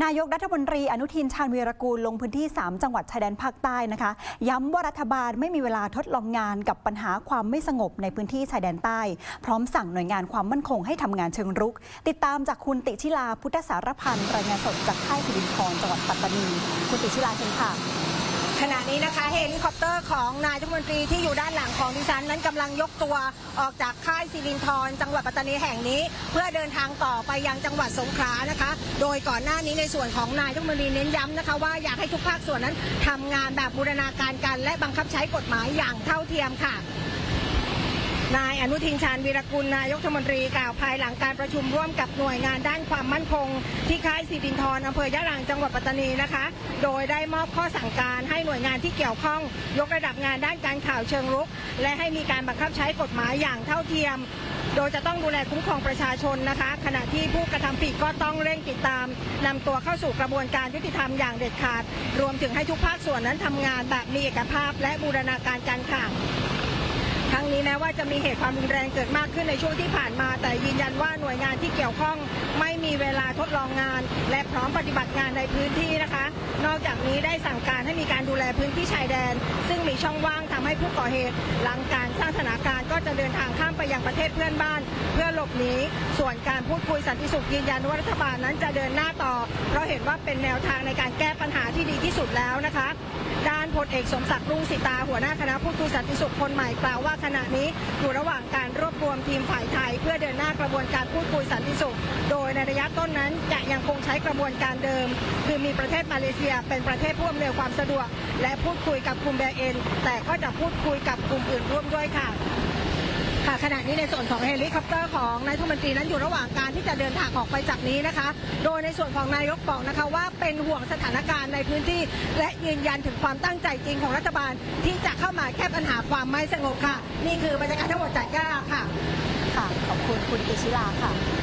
นายกรัฐมนตรีอนุทินชาญวีรกูลลงพื้นที่ 3 จังหวัดชายแดนภาคใต้นะคะ ย้ำว่ารัฐบาลไม่มีเวลาทดลองงานกับปัญหาความไม่สงบในพื้นที่ชายแดนใต้ พร้อมสั่งหน่วยงานความมั่นคงให้ทำงานเชิงรุก ติดตามจากคุณติชิลาพุทธสารพันธ์รายงานสดจากค่ายสิรินทรจังหวัดปัตตานี คุณติชิลาเชิญค่ะ ขณะนี้นะคะเฮลิคอปเตอร์ของนายรัฐมนตรีที่อยู่ด้านหลังของดิฉันนั้นกำลังยกตัวออกจากค่ายสิรินทรจังหวัดปัตตานีแห่งนี้ เพื่อเดินทางต่อไปยังจังหวัดสงขลานะคะ โดยก่อนหน้านี้ในส่วนของนายรัฐมนตรีเน้นย้ำนะคะว่าอยากให้ทุกภาคส่วนนั้นทำงานแบบบูรณาการกันและบังคับใช้กฎหมายอย่างเท่าเทียมค่ะ นายอนุทินชาญวีรกุลนายกรัฐมนตรีกล่าวภายหลังการประชุมร่วมกับหน่วยงานด้านความมั่นคง ที่ค่ายสิรินทรอำเภอยะรังจังหวัดปัตตานีนะคะ โดยได้มอบข้อสั่งการให้หน่วยงานที่เกี่ยวข้อง ยกระดับงานด้านการข่าวเชิงรุก และให้มีการบังคับใช้กฎหมายอย่างเท่าเทียมโดยจะต้องดูแลคุ้มครองประชาชนนะคะ ขณะที่ผู้กระทำผิดก็ต้องเร่งติดตามนำตัวเข้าสู่กระบวนการยุติธรรมอย่างเด็ดขาด รวมถึงให้ทุกภาคส่วนนั้นทำงานแบบมีเอกภาพ และบูรณาการกันค่ะ ทั้งนี้แม้ว่าจะมีเหตุความรุนแรงเกิดมากขึ้นในช่วงที่ผ่านมา แต่ยืนยันว่าหน่วยงานที่เกี่ยวข้องไม่มีเวลาทดลองงาน และพร้อมปฏิบัติงานในพื้นที่นะคะ นอกจากนี้ได้สั่งการให้มีการดูแลพื้นที่ชายแดน ซึ่งมีช่องว่างทำให้ผู้ก่อเหตุหลังการ จะเดินทางข้ามไปยังประเทศเพื่อนบ้าน เพื่อหลบหนีส่วนการพูดคุยสันติสุขยืนยันว่ารัฐบาลนั้นจะเดินหน้าต่อ เพราะเห็นว่าเป็นแนวทางในการแก้ปัญหาที่ดีที่สุดแล้วนะคะด้านพลเอกสมศักดิ์รุ่งสิตาหัวหน้าคณะพูดคุยสันติสุขคนใหม่กล่าวว่าขณะนี้อยู่ระหว่างการรวบรวมทีมฝ่ายไทย เพื่อเดินหน้ากระบวนการพูดคุยสันติสุข โดยในระยะต้นนั้นจะยังคงใช้กระบวนการเดิม คือมีประเทศมาเลเซีย เป็นประเทศผู้อำนวยความสะดวก และพูดคุยกับกลุ่มแบเอ็น แต่ก็จะพูดคุยกับกลุ่มอื่นร่วมด้วยค่ะ ค่ะขณะนี้ในส่วนของเฮลิคอปเตอร์ของนายทุมนตรีนั้นอยู่ระหว่างการที่จะเดินทางออกไปจากนี้นะคะ โดยในส่วนของนายกบอกนะคะว่าเป็นห่วงสถานการณ์ในพื้นที่ และยืนยันถึงความตั้งใจจริงของรัฐบาล ที่จะเข้ามาแก้ปัญหาความไม่สงบค่ะ นี่คือบรรยากาศทั้งหมดจากย่าค่ะ ค่ะ ขอบคุณคุณติชิลาค่ะ